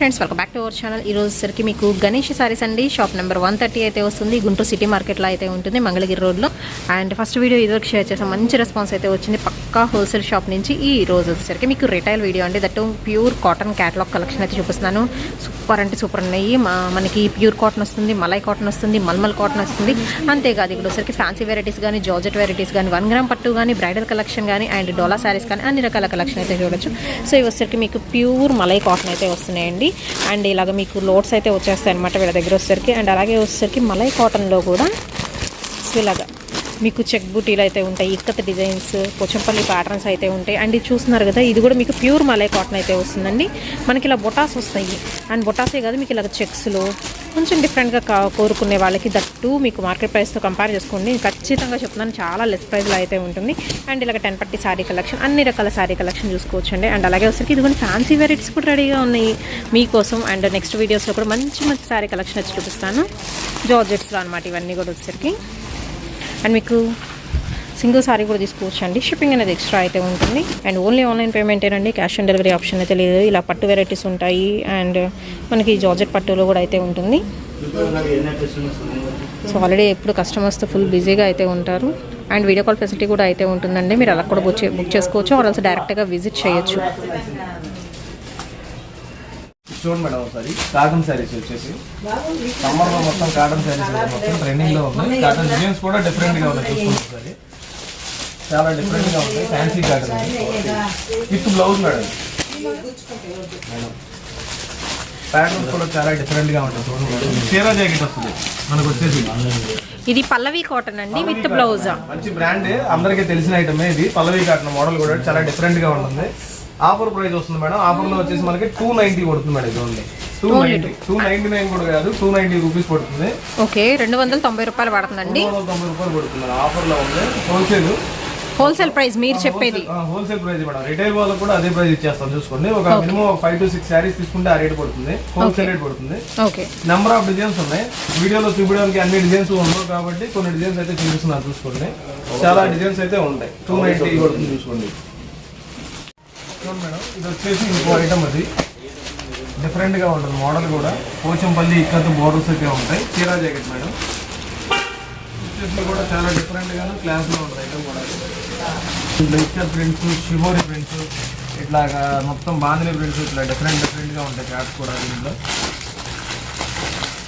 Friends welcome back to our channel ఈ రోజు సరికి మీకు గణేష్ సారీస్ అండి. షాప్ నెంబర్ వన్ థర్టీ అయితే వస్తుంది. గుంటూరు సిటీ మార్కెట్లో అయితే ఉంటుంది మంగళగిరి రోడ్లో. అండ్ ఫస్ట్ వీడియో ఇదివరకు షేర్ చేసాం. మంచి రెస్పాన్స్ అయితే వచ్చింది. పక్కా హోల్సేల్ షాప్ నుంచి ఈ రోజు వచ్చేసరికి మీకు రిటైల్ వీడియో అండి. That pure cotton catalogue collection అయితే చూపిస్తున్నాను. సూపర్ అంటే సూపర్ ఉన్నాయి. మా- మనకి ప్యూర్ కాటన్ వస్తుంది మలై కాటన్ వస్తుంది మల్మల్ కాటన్ వస్తుంది. అంతేకాదు ఇక్కడ వచ్చరికి ఫ్యాన్సీ వెరైటీస్ కానీ జార్జెట్ వెరైటీస్ కానీ వన్ గ్రామ్ పట్టు కానీ బ్రైడల్ కలెక్షన్ కానీ అండ్ డోలా శారీస్ కానీ అన్ని రకాల కలెక్షన్ అయితే చూడొచ్చు. సో ఇవి వచ్చరికి మీకు ప్యూర్ మలై కాటన్ అయితే వస్తున్నాయండి. అండ్ ఇలాగ మీకు లోడ్స్ అయితే వచ్చేస్తాయి అనమాట వీళ్ళ దగ్గర వచ్చేసరికి. అండ్ అలాగే వచ్చేసరికి మలై కాటన్లో కూడా ఇలాగా. మీకు చెక్ బూటీలు అయితే ఉంటాయి ఇక్కత డిజైన్స్ పోచంపల్లి ప్యాటర్న్స్ అయితే ఉంటాయి. అండ్ ఇది చూస్తున్నారు కదా ఇది కూడా మీకు ప్యూర్ మలై కాటన్ అయితే వస్తుందండి. మనకి ఇలా బొటాస్ వస్తాయి. అండ్ బొటాసే కాదు మీకు ఇలాగ చెక్స్లో కొంచెం డిఫరెంట్గా కా కోరుకునే వాళ్ళకి దట్టు మీకు మార్కెట్ ప్రైస్తో కంపేర్ చేసుకోండి. ఖచ్చితంగా చెప్తున్నాను చాలా లెస్ ప్రైస్లో అయితే ఉంటుంది. అండ్ ఇలాగ టెన్ పట్టి శారీ కలెక్షన్ అన్ని రకాల శారీ కలెక్షన్ చూసుకోవచ్చు అండి అండ్ అలాగే వచ్చరికి కూడా ఫ్యాన్సీ వెరైటీస్ కూడా రెడీగా ఉన్నాయి మీకోసం. అండ్ నెక్స్ట్ వీడియోస్లో కూడా మంచి మంచి శారీ కలెక్షన్ వచ్చి చూపిస్తాను. జార్జెట్స్లో అనమాట ఇవన్నీ కూడా వచ్చేసరికి. అండ్ మీకు సింగిల్ సారీ కూడా తీసుకోవచ్చు అండి షిప్పింగ్ అనేది ఎక్స్ట్రా అయితే ఉంటుంది. అండ్ ఓన్లీ ఆన్లైన్ పేమెంటేనండి క్యాష్ ఆన్ డెలివరీ ఆప్షన్ అయితే లేదు. ఇలా పట్టు వెరైటీస్ ఉంటాయి. అండ్ మనకి జార్జెట్ పట్టులో కూడా అయితే ఉంటుంది. సో ఆల్రెడీ ఎప్పుడు కస్టమర్స్తో ఫుల్ బిజీగా అయితే ఉంటారు. అండ్ వీడియో కాల్ ఫెసిలిటీ కూడా అయితే ఉంటుందండి. మీరు అలా కూడా బుక్ బుక్ చేసుకోవచ్చు. ఆర్ ఆల్సో డైరెక్ట్గా విజిట్ చేయొచ్చు. చూడండి మేడం ఒకసారి. కాటన్ శారీస్ వచ్చేసి. సమ్మర్లో మొత్తం కాటన్ శారీస్ మొత్తం ట్రెండింగ్లో ఉన్నాయి. కాటన్ డిజైన్స్ కూడా డిఫరెంట్గా ఉన్నాయి చూసుకోండి ఒకసారి. చాలా డిఫరెంట్గా ఉంటాయి fancy cotton with blouse madam. Madam. Patterns కూడా చాలా డిఫరెంట్గా ఉంటాయి చూడండి చీరా జాకెట్ వస్తుంది. మనకు వచ్చేసి. ఇది పల్లవి కాటన్ అండి విత్ బ్లౌజా. మంచి బ్రాండ్ అందరికీ తెలిసిన ఐటమే ఇది. పల్లవి కాటన్ మోడల్ కూడా చాలా డిఫరెంట్గా ఉంటుంది. ఆఫర్ ప్రైస్ వస్తుంది మేడం. ఆఫర్లో వచ్చేసి మనకి టూ నైన్టీ పడుతుంది మేడం ఇది only two ninety two. Ninety nine కూడా కాదు టూ నైన్టీ రూపీస్ పడుతుంది. ఓకే రెండు వందల తొంభై రూపాయలు పడుతుందండి. వందల తొంభై రూపాయలు పడుతుంది మేడం. ఆఫర్లో ఉంది. హోల్సేల్ హోల్సేల్ ప్రైస్ మీరు చెప్పేది. Wholesale price madam. రిటైల్ వాళ్ళకి కూడా అదే ప్రైస్ ఇచ్చేస్తాం చూసుకోండి. ఒక minimum five to six saris తీసుకుంటే ఆ రేట్ పడుతుంది. హోల్సేల్ రేట్ పడుతుంది. ఓకే. నెంబర్ ఆఫ్ డిజైన్స్ ఉన్నాయి. వీడియోలో చూపించడానికి అన్ని డిజైన్స్ ఉండవు కాబట్టి కొన్ని డిజైన్స్ అయితే చూపిస్తున్నాను చూసుకోండి. చాలా డిజైన్స్ అయితే ఉంటాయి. టూ నైన్టీ పడుతుంది. చూసుకోండి. చూడండి మేడం ఇది వచ్చేసి ఇంకో ఐటమ్ అది. డిఫరెంట్గా ఉంటుంది మోడల్ కూడా. పోచంపల్లి ఇక్కత బోర్డర్స్ అయితే ఉంటాయి. చీరా జాకెట్ మేడం. వచ్చేసి కూడా చాలా డిఫరెంట్గాను క్లాస్లో ఉంటుంది ఐటమ్ కూడా. లెక్చర్ ప్రింట్స్ షిబోరి ప్రింట్స్ ఇట్లాగా మొత్తం బాంధిని ప్రింట్స్ ఇట్లా డిఫరెంట్ డిఫరెంట్గా ఉంటాయి క్లాత్స్ కూడా దీంట్లో.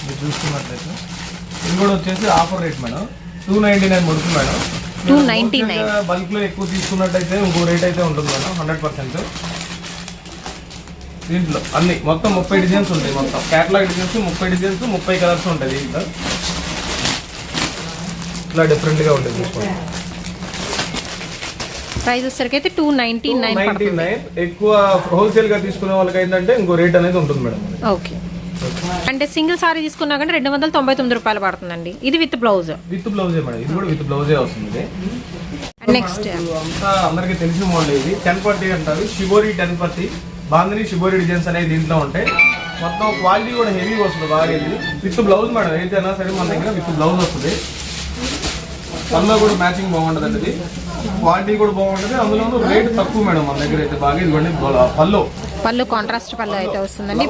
మీరు చూస్తున్నట్లయితే. ఇది కూడా వచ్చేసి offer rate madam. Two ninety nine పడుతుంది మేడం. 299. బల్క్లో ఎక్కువ తీసుకున్నట్టయితే ఇంకో రేట్ అయితే ఉంటుంది మేడం హండ్రెడ్ పర్సెంట్ దీంట్లో అన్ని మొత్తం ముప్పై డిజైన్స్ ఉంటాయి మొత్తం. క్యాటలాగ్ డిజైన్స్ ముప్పై డిజైన్స్ ముప్పై కలర్స్ ఉంటాయి దీంట్లో. ఇట్లా డిఫరెంట్గా ఉంటుంది చూసుకోండి. ప్రైస్ వచ్చేసరికి అయితే two ninety nine ninety nine ఎక్కువ హోల్సేల్గా తీసుకునే వాళ్ళకి ఏంటంటే ఇంకో రేట్ అనేది ఉంటుంది మేడం. ఓకే అంటే సింగిల్ సారీ తీసుకున్నా కానీ రెండు వందల తొంభై తొమ్మిది రూపాయలు పడుతుందండి. ఇది విత్ బ్లౌజ్. విత్ బ్లౌజే మేడం. ఇది కూడా విత్ బ్లౌజే వస్తుంది. నెక్స్ట్. అంతా అందరికీ తెలిసిన మోడల్ ఇది. టెన్ పర్టీ అంటారు. షిబోరి టెన్ పర్టీ. బాందని షిబోరి డిజైన్స్ అనేవి దీంట్లో ఉంటాయి. మొత్తం క్వాలిటీ కూడా హెవీగా వస్తుంది బాగా ఇది. With blouse madam. ఏదైనా సరే మన దగ్గర విత్ బ్లౌజ్ వస్తుంది. అందులో కూడా మ్యాచింగ్ బాగుంటుంది అండి ఇది. క్వాలిటీ కూడా బాగుంటుంది. అందులోనూ రేట్ తక్కువ మేడం మన దగ్గర అయితే బాగా. ఇదిగోండి పళ్ళు. పళ్ళు కాంట్రాస్ట్ పళ్ళు అయితే వస్తుందండి.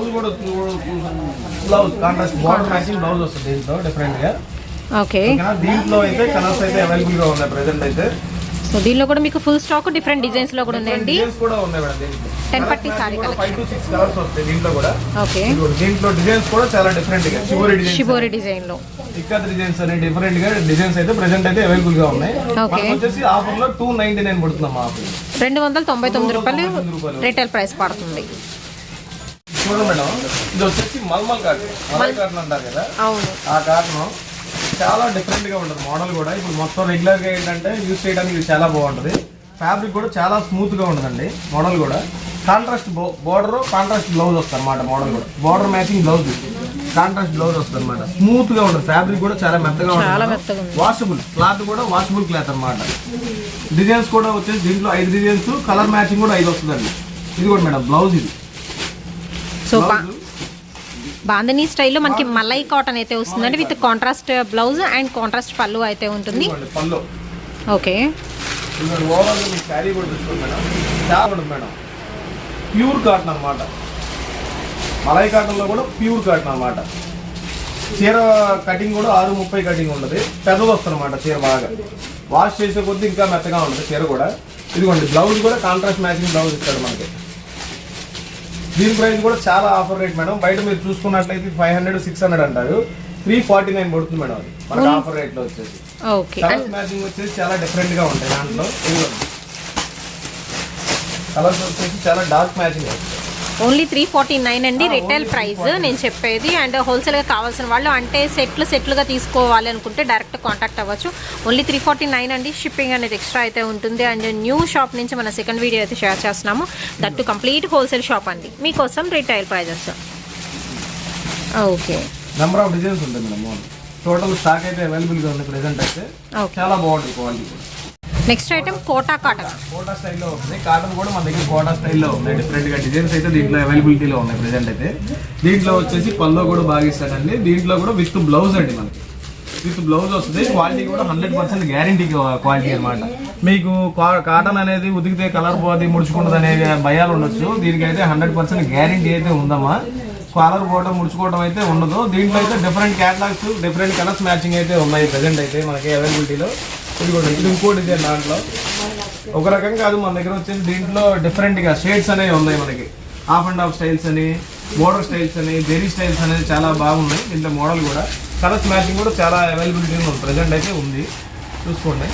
ఓకే? దీంట్లో అయితే కలర్స్ అయితే అవైలబుల్గా ఉన్నాయి ప్రెసెంట్ అయితే. సో దీనిలో కూడా మీకు ఫుల్ స్టాక్ డిఫరెంట్ డిజైన్స్లో కూడా ఉందండి డిజైన్స్ కూడా ఉన్నాయి మేడం దీంట్లో. టెన్ పట్టి సారీ కలెక్షన్ దీంట్లో ఓకే. డిజైన్స్ కూడా చాలా డిఫరెంట్ షిబోరి డిజైన్లో. ఇక్కత్ డిజైన్స్ అనే డిఫరెంట్గా డిజైన్స్ అయితే ప్రెసెంట్ అయితే అవైలబుల్గా ఉన్నాయి. మనకు వచ్చేసి ఆఫర్లో టూ నైన్టీ నైన్ పడుతున్నాం ఆఫర్ రెండు వందల తొంభై తొమ్మిది రూపాయలు. రిటైల్ ప్రైస్ పడుతుంది. చూడండి మేడం ఇది వచ్చేసి మల్మల్ కాటన్ మలై కాటన్ అంటారు కదా? ఆ కాటన్ చాలా డిఫరెంట్గా ఉంటుంది మోడల్ కూడా. ఇప్పుడు మొత్తం రెగ్యులర్గా ఏంటంటే యూస్ చేయడానికి ఇది చాలా బాగుంటుంది. ఫ్యాబ్రిక్ కూడా చాలా స్మూత్గా ఉంటుందండి మోడల్ కూడా. కాంట్రాస్ట్ బోర్డర్ కాంట్రాస్ట్ బ్లౌజ్ వస్తుంది అనమాట మోడల్ కూడా. Border matching blouse contrast blouse వస్తుంది అనమాట స్మూత్గా ఉంటుంది ఫ్యాబ్రిక్ కూడా చాలా మెత్తగా చాలా ఉంటుంది. వాషబుల్ క్లాత్ కూడా వాషబుల్ క్లాత్ అన్నమాట. డిజైన్స్ కూడా వచ్చేసి దీంట్లో ఐదు డిజైన్స్ కలర్ మ్యాచింగ్ కూడా ఐదు వస్తుందండి. ఇది కూడా మేడం బ్లౌజ్ ఇది. సో బా బ్లౌజ్ బాందని స్టైల్లో మనకి మలై కాటన్ అయితే వస్తుందండి. With contrast blouse and contrast పళ్ళు అయితే ఉంటుంది. ఓకే ప్యూర్ కాటన్ అన్నమాట. మలై కాటన్లో కూడా ప్యూర్ కాటన్ అన్నమాట. చీర కటింగ్ కూడా ఆరు ముప్పై కటింగ్ ఉంటుంది. పెద్దది వస్తుంది అనమాట చీర బాగా. వాష్ చేసే కొద్దీ ఇంకా మెత్తగా ఉంటుంది చీర కూడా. ఇదిగోండి బ్లౌజ్ కూడా కాంట్రాస్ట్ మ్యాచింగ్ బ్లౌజ్ ఇస్తాడు మనకి. దీని ప్రైస్ కూడా చాలా ఆఫర్ రేట్ మేడం. బయట మీరు చూసుకున్నట్లయితే ఫైవ్ హండ్రెడ్ సిక్స్ హండ్రెడ్ అంటారు. త్రీ ఫార్టీ నైన్ పడుతుంది మేడం అది. మనకి ఆఫర్ రేట్లో వచ్చేసి. కలర్స్ మ్యాచింగ్ వచ్చేసి చాలా డిఫరెంట్గా ఉంటాయి దాంట్లో. కలర్స్ వచ్చేసి చాలా dark matching only three forty nine అండి రిటైల్ ప్రైస్ 349. నేను చెప్పేది అండ్ హోల్సేల్గా కావాల్సిన వాళ్ళు అంటే సెట్లు సెట్లుగా తీసుకోవాలి అనుకుంటే డైరెక్ట్ కాంటాక్ట్ అవ్వచ్చు. ఓన్లీ త్రీ ఫార్టీ నైన్ అండి. షిప్పింగ్ అనేది ఎక్స్ట్రా అయితే ఉంటుంది. అండ్ న్యూ షాప్ నుంచి మన సెకండ్ వీడియో అయితే షేర్ చేస్తున్నాము. దట్టు కంప్లీట్ హోల్సేల్ షాప్ అండి. మీకోసం retail prices okay number of designs ఉంటాయి మేడం. టోటల్ స్టాక్ అయితే అవైలబుల్గా ఉంది ప్రెసెంట్ అయితే. ఓకే చాలా బాగుంటుంది క్వాలిటీ కూడా. Next item Kota cotton Kota స్టైల్లో వస్తుంది కాటన్ కూడా మన దగ్గర కోటా స్టైల్లో ఉన్నాయి. డిఫరెంట్గా డిజైన్స్ అయితే దీంట్లో అవైలబిలిటీలో ఉన్నాయి ప్రెసెంట్ అయితే. దీంట్లో వచ్చేసి పల్లో కూడా బాగా ఇస్తాడండి దీంట్లో కూడా విత్ బ్లౌజ్ అండి మనకి. విత్ బ్లౌజ్ వస్తుంది. క్వాలిటీ కూడా హండ్రెడ్ పర్సెంట్ గ్యారంటీ క్వాలిటీ అనమాట మీకు కా- కాటన్ అనేది ఉతికితే కలర్ పోది ముడుచుకుంటుంది అనే భయాలు ఉండొచ్చు. దీనికైతే హండ్రెడ్ పర్సెంట్ గ్యారంటీ అయితే ఉందమ్మా. కాలర్ పోవడం ముడుచుకోవడం అయితే ఉండదు. దీంట్లో అయితే different catalogues different colours matching అయితే ఉన్నాయి ప్రజెంట్ అయితే మనకి అవైలబిలిటీలో ఇది కూడా ఇది ఇంకో డిజైన్ దాంట్లో. ఒక రకం కాదు మన దగ్గర వచ్చేసి దీంట్లో డిఫరెంట్గా షేడ్స్ అనేవి ఉన్నాయి మనకి. హాఫ్ అండ్ హాఫ్ స్టైల్స్ అని మోడల్ స్టైల్స్ అని జెరీ స్టైల్స్ అనేది చాలా బాగున్నాయి దీంట్లో మోడల్ కూడా. కలర్స్ మ్యాచింగ్ కూడా చాలా అవైలబిలిటీ ఉంది ప్రజెంట్ అయితే ఉంది. చూసుకోండి.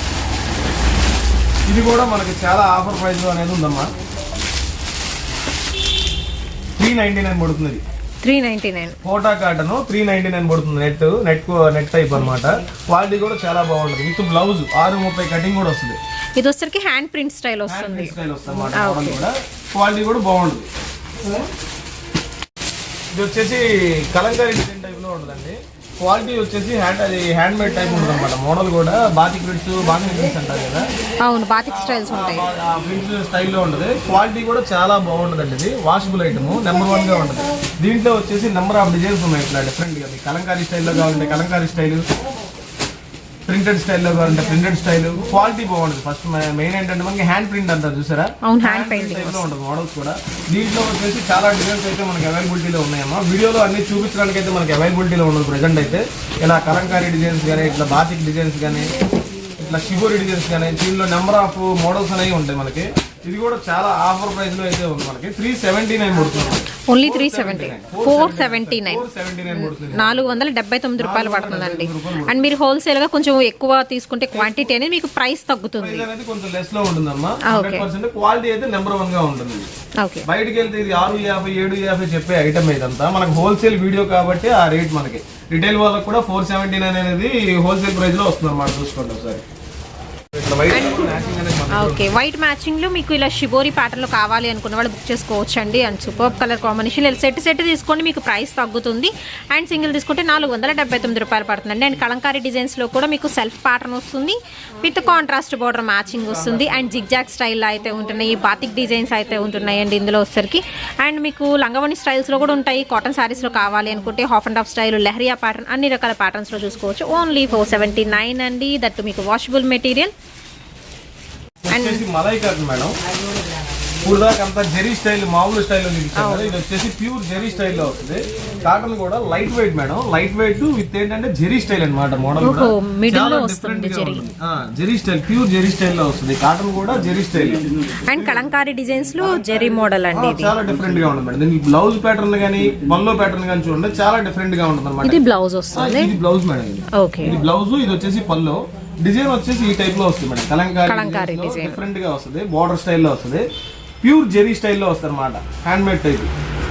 ఇది కూడా మనకి చాలా ఆఫర్ ప్రైస్ అనేది ఉందమ్మా. త్రీ నైన్టీ నైన్ పడుతుంది three ninety nine. Kota cotton three ninety nine పడుతుంది నెట్ నెట్ నెట్ టైప్ అన్నమాట. క్వాలిటీ కూడా చాలా బాగుంటుంది. విత్ బ్లౌజ్ ఆరు ముప్పై కటింగ్ కూడా వస్తుంది. ఇది వచ్చరికి హ్యాండ్ ప్రింట్ స్టైల్ వస్తుంది. స్టైల్ వస్తుంది క్వాలిటీ కూడా బాగుంటుంది. ఇది వచ్చేసి కలంకారీ డిజైన్ టైప్లో ఉంటుందండి. క్వాలిటీ వచ్చేసి హ్యాండ్ అది హ్యాండ్ మేడ్ టైప్ ఉంటుంది అనమాట మోడల్ కూడా బాతిక్ ప్రింట్స్ బాతిక్ ప్రింట్స్ అంటారు కదా. అవును బాతిక్ స్టైల్స్ ఉంటాయి. ఆ ప్రింట్స్ స్టైల్లో ఉంటుంది. క్వాలిటీ కూడా చాలా బాగుంటుందండి ఇది. వాషబుల్ ఐటమ్ నెంబర్ వన్గా ఉంటుంది. దీంట్లో వచ్చేసి నెంబర్ ఆఫ్ డిజైన్స్ ఉన్నాయి ఇట్లా డిఫరెంట్గా. కలంకారీ స్టైల్లో కావాలంటే కలంకారీ స్టైల్ ప్రింటెడ్ స్టైల్లో కావాలంటే ప్రింటెడ్ స్టైల్ క్వాలిటీ బాగుంటుంది. ఫస్ట్ మెయిన్ ఏంటంటే మనకి హ్యాండ్ ప్రింట్ అంటారు చూసారా? అవును, painting టైప్లో ఉంటుంది మోడల్స్ కూడా. దీంట్లో వచ్చేసి చాలా డిజైన్స్ అయితే మనకి అవైలబిలిటీలో ఉన్నాయమ్మా. వీడియోలో అన్ని చూపించడానికి అయితే మనకి అవైలబిలిటీలో ఉండదు ప్రెసెంట్ అయితే. ఇలా కలంకారీ డిజైన్స్ కానీ ఇట్లా బాతిక్ డిజైన్స్ కానీ ఇట్లా షిబోరి డిజైన్స్ కానీ దీనిలో నెంబర్ ఆఫ్ మోడల్స్ అనేవి ఉంటాయి మనకి. ఇది కూడా చాలా ఆఫర్ ప్రైస్లో అయితే ఉంది మనకి. త్రీ సెవెంటీ నైన్ పడుతుంది only three seventy. Four seventy nine. నాలుగు వందల డెబ్బై తొమ్మిది రూపాయలు పడుతుందండి. అండ్ మీరు హోల్సేల్గా కొంచెం ఎక్కువ తీసుకుంటే క్వాంటిటీ అనేది మీకు ప్రైస్ తగ్గుతుంది కొంచెం లెస్లో ఉంటుందమ్మా. క్వాలిటీ అయితే నెంబర్ వన్గా ఉంటుంది. బయటికి వెళ్తే ఇది ఆరు యాభై ఏడు యాభై చెప్పే ఐటమ్ ఇదంతా. మనకు హోల్సేల్ వీడియో కాబట్టి ఆ రేట్ మనకి. రిటైల్ వాళ్ళకి కూడా ఫోర్ సెవెంటీ నైన్ అనేది హోల్సేల్ ప్రైస్లో వస్తుంది అన్నమాట చూసుకోండి ఒకసారి. ఓకే వైట్ మ్యాచింగ్లో మీకు ఇలా షిబోరి ప్యాటర్న్లో కావాలి అనుకున్న వాళ్ళు బుక్ చేసుకోవచ్చండి. అండ్ సూపర్ కలర్ కాంబినేషన్ ఇలా సెట్ సెట్ తీసుకోండి మీకు ప్రైస్ తగ్గుతుంది. అండ్ సింగిల్ తీసుకుంటే నాలుగు వందల డెబ్బై తొమ్మిది రూపాయలు పడుతుందండి. అండ్ కలంకారీ డిజైన్స్లో కూడా మీకు సెల్ఫ్ ప్యాటర్న్ వస్తుంది. విత్ కాంట్రాస్ట్ బార్డర్ మ్యాచింగ్ వస్తుంది. అండ్ జిగ్జాగ్ స్టైల్ అయితే ఉంటున్నాయి. బాతిక్ డిజైన్స్ అయితే ఉంటున్నాయి అండి ఇందులో వచ్చరికి అండ్ మీకు లంగవని స్టైల్స్లో కూడా ఉంటాయి. కాటన్ శారీస్లో కావాలి అనుకుంటే half and half style leheriya pattern అన్ని రకాల ప్యాటర్న్స్లో చూసుకోవచ్చు. ఓన్లీ ఫోర్ సెవెంటీ నైన్ అండి. దట్ మీకు వాషబుల్ మెటీరియల్ వచ్చేసి మలై కాటన్ మేడం. ఇప్పుడు దాకా అంతా జెరీ స్టైల్ మామూలు స్టైల్లో చూపించాను ఇది వచ్చేసి ప్యూర్ జెరీ స్టైల్లో వస్తుంది కాటన్ కూడా light weight madam. Light weight with ఏంటంటే జెరీ స్టైల్ అన్నమాట మోడల్ చాలా గా జెరీ. ఉంటుంది. ఆ, జెరీ స్టైల్ ప్యూర్ జెరీ స్టైల్లో వస్తుంది. కాటన్ కూడా జెరీ స్టైల్. అండ్ కలంకారీ డిజైన్స్లో జెరీ మోడల్ అండి చాలా డిఫరెంట్గా ఉంటుంది మేడం. దీనికి బ్లౌజ్ ప్యాటర్న్ కానీ పల్లో ప్యాటర్న్ కానీ చూడండి చాలా డిఫరెంట్గా ఉంటుంది అనమాట ఇది బ్లౌజ్ వస్తుంది. ఇది బ్లౌజ్ మేడం ఇది. బ్లౌజ్ ఇది వచ్చేసి పల్లో డిజైన్ వచ్చేసి ఈ టైప్లో వస్తుంది మేడం. కలంకారీ. డిఫరెంట్గా వస్తుంది. బార్డర్ స్టైల్లో వస్తుంది. ప్యూర్ జెరీ స్టైల్లో వస్తుంది అనమాట హ్యాండ్ మేడ్ టైప్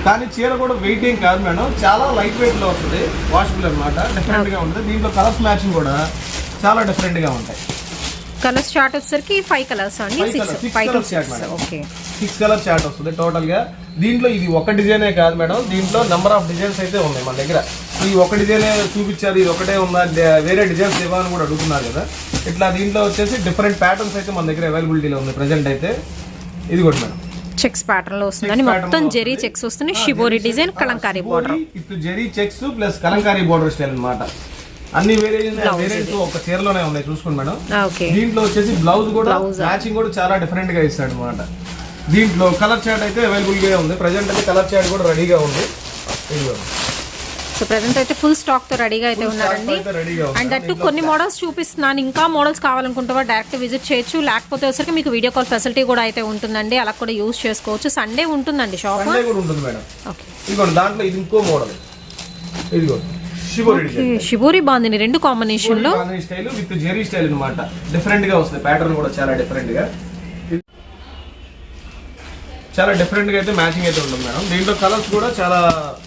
కానీ చీర కూడా వెయిట్ ఏం కాదు మేడం. చాలా లైట్ వెయిట్లో వస్తుంది. వాషబుల్ అనమాట డిఫరెంట్గా ఉంటుంది. దీంట్లో కలర్స్ మ్యాచింగ్ కూడా చాలా డిఫరెంట్గా ఉంటాయి. కలర్స్ చార్ట్ వచ్చేసరికి ఫైవ్ కలర్స్ అండి. సిక్స్ కలర్ చార్ట్ వస్తుంది టోటల్గా. దీంట్లో ఇది ఒక డిజైనే కాదు మేడం. దీంట్లో నెంబర్ ఆఫ్ డిజైన్స్ అయితే ఉన్నాయి మన దగ్గర. ఈ ఒక డిజైనే చూపించారు ఇది ఒకటే ఉందా? వేరే డిజైన్స్ ఇవ్వాలని కూడా అడుగుతున్నారు కదా. ఇట్లా దీంట్లో వచ్చేసి డిఫరెంట్ ప్యాటర్న్స్ అయితే మన దగ్గర అవైలబిలిటీలో ఉంది ప్రెసెంట్ అయితే. ఇది కూడా మేడం. చెక్స్ ప్యాటర్న్లో pattern మొత్తం జెరీ. చెక్స్ వస్తుంది shibori design Kalamkari border with zari checks plus Kalamkari border style అన్నమాట. అన్ని వేరియంట్స్ ఒక చీరలోనే ఉన్నాయి చూసుకోండి మేడం. ఓకే. దీంట్లో వచ్చేసి బ్లౌజ్ కూడా. మ్యాచింగ్ కూడా చాలా డిఫరెంట్గా ఇస్తాడు అనమాట దీంట్లో కలర్ చార్ట్ అయితే అవైలబుల్గా ఉంది. ప్రజెంట్ అయితే కలర్ చార్ట్ కూడా రెడీగా ఉంది. ఇదిగో. సో ప్రజెంట్ అయితే ఫుల్ స్టాక్తో రెడీగా అయితే ఉన్నారండి. అండ్ అటు కొన్ని మోడల్స్ చూపిస్తున్నాను. ఇంకా మోడల్స్ కావాలనుకుంటే డైరెక్ట్ విజిట్ చేయొచ్చు. లేకపోతే వచ్చరికి మీకు వీడియో కాల్ ఫెసిలిటీ కూడా అయితే ఉంటుందండి. అలా కూడా యూస్ చేసుకోవచ్చు. సండే ఉంటుందండి షాప్ దాంట్లో ఇది ఇంకో మోడల్ ఇదిగో షిబోరి రెండు కాంబినేషన్లో. స్టైల్ విత్ జెరీ స్టైల్ అన్నమాట. డిఫరెంట్గా వస్తుంది. ప్యాటర్న్ కూడా చాలా డిఫరెంట్గా. చాలా డిఫరెంట్గా అయితే మ్యాచింగ్ అయితే ఉంటుంది మేడం. దీంట్లో కలర్స్ కూడా చాలా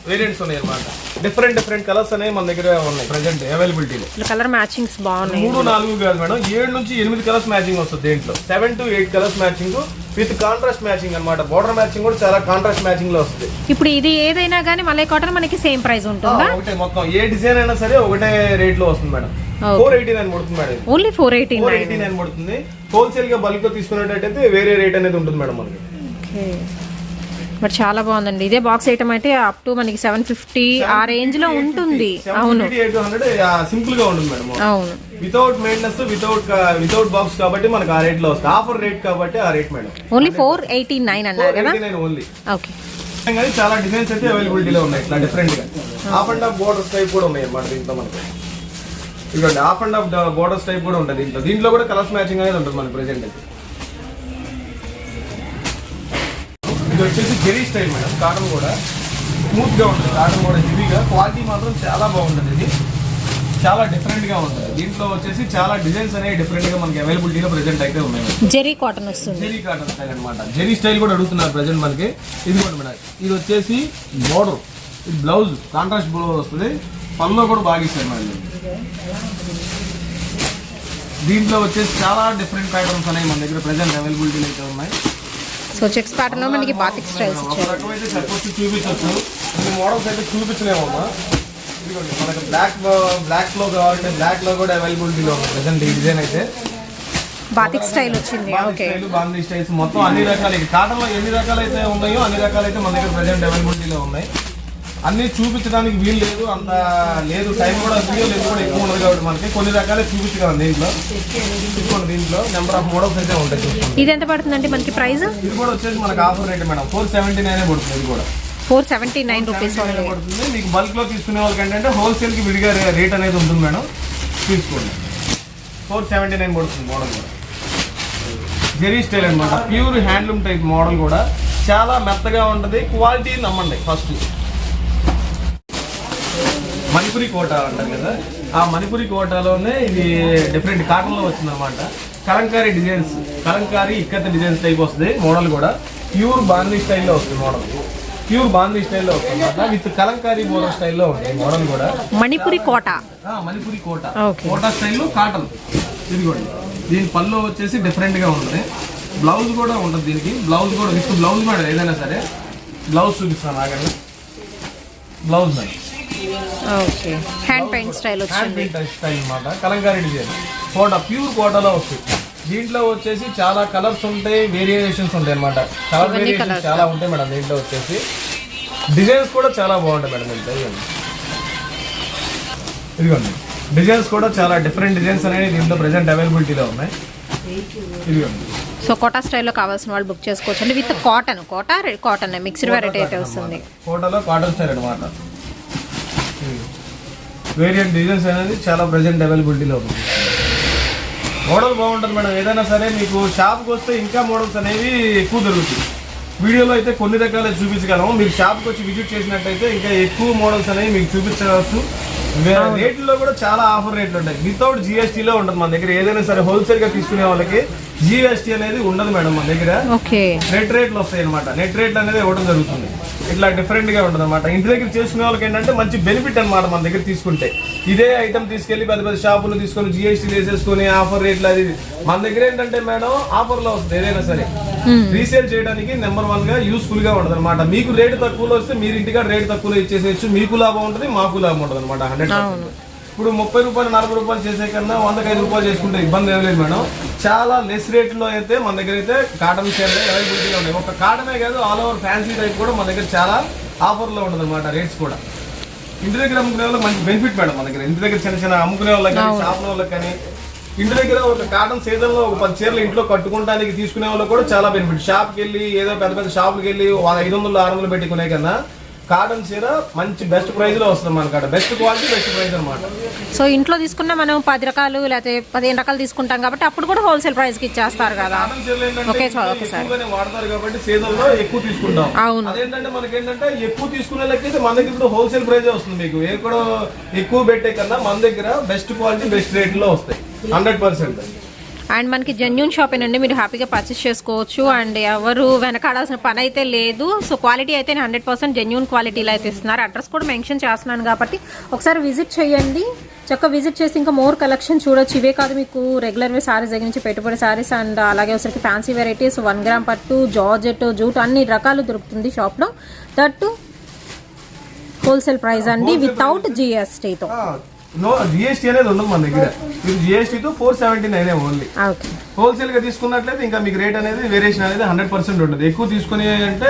వేరియంట్స్ ఉన్నాయి అన్నమాట డిఫరెంట్ డిఫరెంట్ కలర్స్ అనేవి మన దగ్గర ఉన్నాయి ప్రజెంట్ అవైలబిలిటీలో కలర్ మ్యాచింగ్స్ బాగున్నాయి. మూడు నాలుగు కాదు మేడం. ఏడు నుంచి ఎనిమిది కలర్స్ మ్యాచింగ్ వస్తుంది దీంట్లో. Seven to eight colours matching with contrast matching అన్నమాట. బోర్డర్ మ్యాచింగ్ కూడా చాలా కాంట్రాస్ట్ మ్యాచింగ్లో వస్తుంది. ఇప్పుడు ఇది ఏదైనా కానీ మలై కాటన్ మనకి సేమ్ ప్రైస్ ఉంటుందా? ఒకటే మొత్తం. ఏ డిజైన్ అయినా సరే ఒకటే రేట్లో వస్తుంది మేడం. ఫోర్ ఎయిటీ నైన్ పడుతుంది madam. Only four eighty four eighty nine పడుతుంది. హోల్సేల్గా బల్క్ తీసుకునేటట్టయితే వేరే రేట్ అనేది ఉంటుంది మేడం మనకి. ఓకే. బట్ చాలా బాగుందండి. ఇదే బాక్స్ ఐటమ్ అయితే అప్ టు మనకి సెవెన్ ఫిఫ్టీ ఆ రేంజ్లో ఉంటుంది. అవును. సింపుల్గా ఉంటుంది మేడం. అవును. Without maintenance without without box కాబట్టి మనకి ఆ రేట్లో వస్తుంది. ఆఫర్ రేట్ కాబట్టి ఆ rate madam. Only four eighty nine అన్నారు కదా? ఓన్లీ ఓకే కానీ చాలా డిజైన్స్ అయితే అవైలబిలిటీలో ఉన్నాయి. ఇట్లా డిఫరెంట్గా. Half and half borders type కూడా ఉన్నాయి అన్నమాట దీంట్లో మనకి. ఇదిగోండి half and half borders type కూడా ఉంటుంది దీంట్లో. దీంట్లో కూడా కలర్స్ మ్యాచింగ్ అనేది ఉంటుంది మనకి ప్రెజెంట్ అయితే. ఇది వచ్చేసి జెరీ స్టైల్ మేడం కాటన్ కూడా. స్మూత్గా ఉంటుంది కాటన్ కూడా హెవీగా. క్వాలిటీ మాత్రం చాలా బాగుంటుంది ఇది. చాలా డిఫరెంట్గా ఉంటుంది. దీంట్లో వచ్చేసి చాలా డిజైన్స్ అనేవి డిఫరెంట్గా మనకి అవైలబిలిటీలో ప్రెజెంట్ అయితే ఉన్నాయి జెరీ కాటన్ వస్తుంది. జెరీ కాటన్ స్టైల్ అనమాట జెరీ స్టైల్ కూడా అడుగుతున్నారు ప్రజెంట్ మనకి. ఇది కూడా మేడం ఇది వచ్చేసి బోర్డర్. ఇది బ్లౌజ్ కాంట్రాస్ట్ బ్లౌజ్ వస్తుంది. పళ్ళు కూడా బాగా ఇస్తారు మేడం. దీంట్లో వచ్చేసి చాలా డిఫరెంట్ ప్యాటర్న్స్ అనేవి మన దగ్గర ప్రజెంట్ అవైలబిలిటీ అయితే ఉన్నాయి. సో చెక్స్ ప్యాటర్న్లో మనకి బాతిక్ స్టైల్స్ ఇచ్చారు. మోడల్స్ అయితే చూపించలేమమ్మా ఇదిగోండి మనకి బ్లాక్ బ్లాక్లో కావాలంటే బ్లాక్లో కూడా అవైలబిలిటీలో ఉంది. ప్రజెంట్ ఈ డిజైన్ అయితే. బాతిక్ స్టైల్ వచ్చింది ఓకే. బాందీ స్టైల్స్ మొత్తం అన్ని రకాలు. కాటన్లో ఎన్ని రకాలు అయితే ఉన్నాయో అన్ని రకాలు అయితే మన దగ్గర ప్రజెంట్ అవైలబిలిటీలో ఉన్నాయి. అన్ని చూపించడానికి వీలు లేదు అంత లేదు టైం కూడా వీడియో లేదు కూడా ఎక్కువ ఉండదు కాబట్టి మనకి. కొన్ని రకాలే చూపించగలం దీంట్లో. చూసుకోండి దీంట్లో నెంబర్ ఆఫ్ మోడల్స్ అయితే ఉంటాయి చూసుకోండి. ఇది ఎంత పడుతుందండి మనకి ప్రైస్? ఇది కూడా వచ్చేసి మనకు offer rate madam. Four seventy nine పడుతుంది ఇది కూడా. Four seventy nine rupees 79 only. పడుతుంది. మీకు బల్క్లో తీసుకునే వాళ్ళకి ఏంటంటే హోల్సేల్కి విడిగా రేట్ అనేది ఉంటుంది మేడం. తీసుకోండి. ఫోర్ సెవెంటీ నైన్ పడుతుంది మోడల్ కూడా. జెరీ స్టైల్ అనమాట ప్యూర్ హ్యాండ్లూమ్ టైప్ మోడల్ కూడా. చాలా మెత్తగా ఉంటుంది. క్వాలిటీ నమ్మండి ఫస్ట్. మణిపురి కోట అంటారు కదా. ఆ మణిపురి కోటలోనే ఇది డిఫరెంట్ కాటన్లో వచ్చింది అనమాట Kalamkari designs Kalamkari ikat designs type వస్తుంది మోడల్ కూడా. ప్యూర్ బాందీ స్టైల్లో వస్తుంది మోడల్ ప్యూర్ బాందీ స్టైల్లో వస్తుంది అనమాట విత్ కలంకారీ బోర్డర్ స్టైల్లో ఉంటుంది మోడల్ కూడా. మణిపురి కోట. మణిపురి కోట. కోట స్టైల్లో కాటన్. ఇదిగోండి. దీని పళ్ళు వచ్చేసి డిఫరెంట్గా ఉంటుంది. బ్లౌజ్ కూడా ఉంటుంది దీనికి. బ్లౌజ్ కూడా విత్ బ్లౌజ్ మేడం ఏదైనా సరే. బ్లౌజ్ చూపిస్తాను ఆగండి blouse madam okay hand paint style hand వచ్చింది. Paint style Kalamkari design Kota pure కోటలో వస్తుంది. దీంట్లో వచ్చేసి చాలా కలర్స్ ఉంటాయి వేరియేషన్స్ ఉంటాయి అనమాట కలర్ ఇవన్నీ వేరియేషన్స్ colours. చాలా ఉంటాయి మేడం దీంట్లో వచ్చేసి. డిజైన్స్ కూడా చాలా బాగుంటాయి మేడం దీంట్లో ఇదిగోండి. ఇదిగోండి. డిజైన్స్ కూడా చాలా డిఫరెంట్ డిజైన్స్ అనేవి దీంట్లో ప్రెసెంట్ అవైలబిలిటీలో ఉన్నాయి. ఇదిగోండి. సో కోటా స్టైల్లో కావాల్సిన వాళ్ళు బుక్ చేసుకోవచ్చు. అండి with cotton Kota cotton mixed variety అయితే వస్తుంది. కోటలో కాటన్ స్టైల్ అనమాట వేరియంట్ డిజైన్స్ అనేది చాలా ప్రెసెంట్ అవైలబిలిటీలో ఉంది. మోడల్ బాగుంటుంది మేడం. ఏదైనా సరే మీకు షాప్కి వస్తే ఇంకా మోడల్స్ అనేవి ఎక్కువ దొరుకుతాయి. వీడియోలో అయితే కొన్ని రకాలే చూపించగలము. మీరు షాప్కి వచ్చి విజిట్ చేసినట్టయితే ఇంకా ఎక్కువ మోడల్స్ అనేవి మీకు చూపించవచ్చు. రేట్లలో కూడా చాలా ఆఫర్ రేట్లు ఉంటాయి. వితౌట్ జిఎస్టీలో ఉంటుంది మన దగ్గర. ఏదైనా సరే హోల్సేల్గా తీసుకునే వాళ్ళకి జిఎస్టీ అనేది ఉండదు మేడం మన దగ్గర. నెట్ రేట్లు వస్తాయి అనమాట నెట్ రేట్లు అనేది ఇవ్వడం జరుగుతుంది. ఇట్లా డిఫరెంట్గా ఉంటుంది అనమాట ఇంటి దగ్గర చేసుకునే వాళ్ళకి ఏంటంటే మంచి బెనిఫిట్ అన్నమాట మన దగ్గర తీసుకుంటే. ఇదే ఐటమ్ తీసుకెళ్ళి పెద్ద పెద్ద షాపులు తీసుకొని జిఎస్టీ వేసేసుకొని ఆఫర్ రేట్లు అది. మన దగ్గర ఏంటంటే మేడం ఆఫర్లో వస్తుంది ఏదైనా సరే. రీసేల్ చేయడానికి నెంబర్ వన్గా యూస్ఫుల్గా ఉంటుంది అనమాట మీకు రేటు తక్కువలో వస్తే మీరు ఇంటికాడ రేటు తక్కువలో ఇచ్చేసేయచ్చు. మీకు లాభం ఉంటుంది మాకు లాభం ఉంటుంది అనమాట హండ్రెడ్ ఇప్పుడు ముప్పై రూపాయలు నలభై రూపాయలు చేసే కన్నా వందకి ఐదు రూపాయలు చేసుకుంటే ఇబ్బంది ఏం లేదు మేడం. చాలా లెస్ రేట్లో అయితే మన దగ్గర అయితే కాటన్ షేర్ అవైలబిలిటీగా ఉన్నాయి. ఒక కాటనే కాదు ఆల్ ఓవర్ ఫ్యాన్సీ టైప్ కూడా మన దగ్గర చాలా ఆఫర్లో ఉంటుంది అనమాట రేట్స్ కూడా. ఇంటి దగ్గర అమ్ముకునే వాళ్ళకి మంచి బెనిఫిట్ మేడం మన దగ్గర. ఇంటి దగ్గర చిన్న చిన్న అమ్ముకునే వాళ్ళకి కానీ షాప్ వాళ్ళకి కానీ ఇంటి దగ్గర ఒక కాటన్ సీజన్లో ఒక పది చీరలు ఇంట్లో కట్టుకోవడానికి తీసుకునే వాళ్ళకి కూడా చాలా బెనిఫిట్ షాప్కి వెళ్ళి ఏదో పెద్ద పెద్ద షాపుకి వాళ్ళ ఐదు వందలు ఆరు వందలు పెట్టుకునే కన్నా కాటన్ చీర మంచి బెస్ట్ ప్రైస్లో వస్తుంది మన కాడ. బెస్ట్ క్వాలిటీ బెస్ట్ ప్రైస్ అనమాట సో ఇంట్లో తీసుకున్న మనం పది రకాలు లేకపోతే పదిహేను రకాలు తీసుకుంటాం కాబట్టి అప్పుడు కూడా హోల్సేల్ ప్రైస్కి ఇచ్చేస్తారు కదా. Okay sir, okay sir. వాడతారు కాబట్టి సీజన్లో ఎక్కువ తీసుకుంటాం. అవును. అదేంటంటే మనకి ఏంటంటే ఎక్కువ తీసుకునే లెక్కైతే మన దగ్గర ఇప్పుడు హోల్సేల్ ప్రైస్ వస్తుంది మీకు. ఏ కూడా ఎక్కువ పెట్టే కన్నా మన దగ్గర బెస్ట్ క్వాలిటీ బెస్ట్ రేట్లో వస్తాయి. హండ్రెడ్ పర్సెంట్ అండ్ మనకి జెన్యున్ షాప్ అండి మీరు హ్యాపీగా పర్చేస్ చేసుకోవచ్చు. అండ్ ఎవరు వెనకాడాల్సిన పని అయితే లేదు. సో క్వాలిటీ అయితే హండ్రెడ్ పర్సెంట్ జెన్యున్ క్వాలిటీలో అయితే ఇస్తున్నారు. అడ్రస్ కూడా మెన్షన్ చేస్తున్నాను కాబట్టి ఒకసారి విజిట్ చేయండి. చక్క విజిట్ చేసి ఇంకా మోర్ కలెక్షన్ చూడొచ్చు. ఇవే కాదు మీకు రెగ్యులర్ వే సారీస్ దగ్గర నుంచి పెట్టుబడి సారీస్ అండ్ అలాగే వచ్చరికి ఫ్యాన్సీ వెరైటీస్ వన్ గ్రామ్ పట్టు జార్జెట్ జూట్ అన్ని రకాలు దొరుకుతుంది షాప్లో దట్టు హోల్సేల్ ప్రైస్ అండి వితౌట్ జిఎస్టీతో నో జిఎస్టీ అనేది ఉండదు మన దగ్గర. మీరు జిఎస్టీ తో four seventy nine only okay. హోల్సేల్గా తీసుకున్నట్లయితే ఇంకా మీకు రేట్ అనేది వేరియేషన్ అనేది హండ్రెడ్ పర్సెంట్ ఉంటుంది ఎక్కువ తీసుకునే అంటే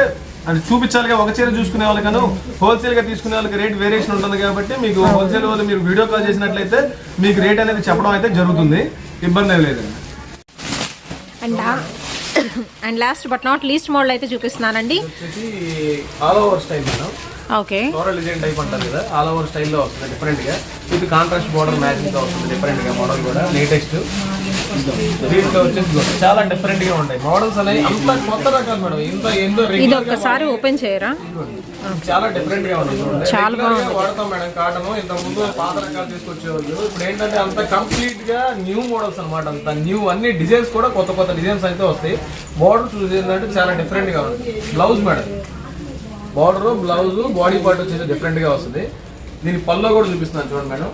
అంటే చూపించాలిగా ఒక చీర చూసుకునే వాళ్ళకను హోల్సేల్గా తీసుకునే వాళ్ళకి రేట్ వేరియేషన్ ఉంటుంది కాబట్టి మీకు హోల్సేల్ వాళ్ళు మీరు వీడియో కాల్ చేసినట్లయితే మీకు రేట్ అనేది చెప్పడం అయితే జరుగుతుంది. ఇబ్బంది ఏం లేదండి. And and last but not least model అయితే చూపిస్తున్నానండి. All over style madam. Okay floral design type అంటారు కదా ఆల్ ఓవర్ స్టైల్లో వస్తుంది డిఫరెంట్గా. ఇది కాంట్రాస్ట్ బోర్డర్ మ్యాచింగ్తో వస్తుంది డిఫరెంట్గా మోడల్ కూడా లేటెస్ట్ దీంట్లో వచ్చేసి చాలా డిఫరెంట్గా ఉంటాయి. మోడల్స్ అనేవి అంత కొత్త రకాలు మేడం. ఇంత ఎంతో ఇది ఒక్కసారి ఓపెన్ చేయరా? చాలా డిఫరెంట్గా ఉంది. చాలా వాడతాం మేడం కాటన్ ఇంత ముందు పాత రకాలు తీసుకొచ్చేవాళ్ళు. ఇప్పుడు ఏంటంటే అంత కంప్లీట్గా న్యూ మోడల్స్ అన్నమాట అంత. న్యూ అన్ని డిజైన్స్ కూడా కొత్త కొత్త డిజైన్స్ అయితే వస్తాయి. బార్డర్ చూసేందంటే చాలా డిఫరెంట్గా ఉంది. Blouse madam. Border blouse body part వచ్చేసి డిఫరెంట్గా వస్తుంది. దీని పల్లో కూడా చూపిస్తున్నాను చూడండి మేడం.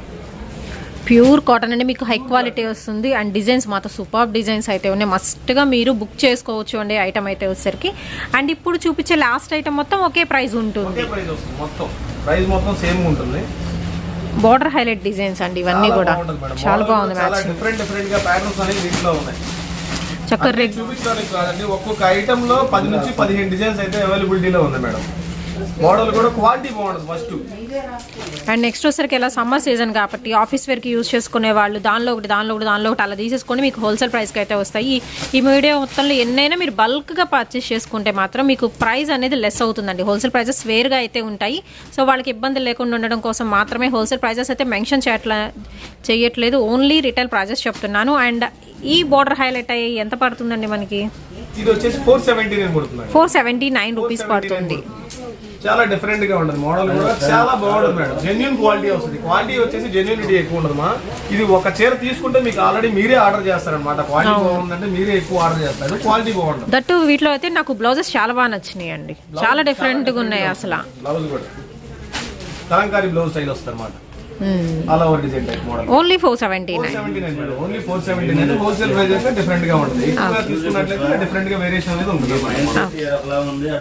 ప్యూర్ కాటన్ అండి మీకు హై క్వాలిటీ వస్తుంది. అండ్ డిజైన్స్ మాత్రం సూపర్ డిజైన్స్ అయితే ఉన్నాయి. మస్ట్గా మీరు బుక్ చేసుకోవచ్చు అండి ఐటమ్ అయితే వచ్చేసరికి. అండ్ ఇప్పుడు చూపించే లాస్ట్ ఐటమ్ మొత్తం ఒకే ప్రైస్ ఉంటుంది. ఒకే ప్రైస్ వస్తుంది మొత్తం. ప్రైస్ మొత్తం సేమ్ ఉంటుంది. బార్డర్ హైలైట్ డిజైన్స్ అండి ఇవన్నీ కూడా. చాలా బాగుంది చాలా మ్యాచ్ డిఫరెంట్ డిఫరెంట్గా ప్యాటర్న్స్ అనేవి దీంట్లో ఉన్నాయి. చక్కగా రెగ్ చూపించడానికి కాదండి ఒక్కొక్క ఐటమ్లో పది నుంచి పదిహేను డిజైన్స్ అయితే అవైలబిలిటీలో ఉంది మేడం. మోడల్ కూడా క్వాలిటీ బాగుంటుంది ఫస్ట్. అండ్ నెక్స్ట్ వచ్చరికి ఎలా సమ్మర్ సీజన్ కాబట్టి ఆఫీస్ వేర్కి యూజ్ చేసుకునే వాళ్ళు దానిలో ఒకటి దానిలో ఒకటి దానిలో ఒకటి అలా తీసేసుకొని మీకు హోల్సేల్ ప్రైస్కి అయితే వస్తాయి. ఈ- వీడియో మొత్తంలో ఎన్నైనా మీరు బల్క్గా పర్చేస్ చేసుకుంటే మాత్రం మీకు ప్రైస్ అనేది లెస్ అవుతుందండి. హోల్సేల్ ప్రైజెస్ వేరుగా అయితే ఉంటాయి. సో వాళ్ళకి ఇబ్బంది లేకుండా ఉండడం కోసం మాత్రమే హోల్సేల్ ప్రైజెస్ అయితే మెన్షన్ చేయట్లే చేయట్లేదు. ఓన్లీ రిటైల్ ప్రైజెస్ చెప్తున్నాను. అండ్ ఈ బార్డర్ హైలైట్ అయ్యి ఎంత పడుతుందండి మనకి? ఫోర్ సెవెంటీ నైన్ రూపీస్ పడుతుంది. చాలా డిఫరెంట్గా ఉంటుంది. మోడల్ కూడా చాలా బాగుంటుంది మేడం. జెన్యున్ క్వాలిటీ వస్తుంది. క్వాలిటీ వచ్చేసి జెన్యునిటీ ఎక్కువ ఉంటుంది మా. ఇది ఒక చీర తీసుకుంటే మీకు ఆల్రెడీ మీరే ఆర్డర్ చేస్తారనమాట క్వాలిటీ బాగుందంటే మీరే ఎక్కువ ఆర్డర్ చేస్తారు. క్వాలిటీ బాగుంటుంది. దట్టు వీటిలో అయితే నాకు బ్లౌజెస్ చాలా బాగా నచ్చినాయి అండి. చాలా డిఫరెంట్గా ఉన్నాయి అసలు. బ్లౌజ్ కూడా. కలంకారీ బ్లౌజ్ స్టైల్ వస్తుంది అనమాట all over design type model only four seventy four nine seventy nine madam. Only four seventy nine wholesale price అయితే డిఫరెంట్గా ఉంటుంది. ఎక్కువగా తీసుకున్నట్లయితే డిఫరెంట్గా వేరియేషన్ అనేది ఉంటుంది.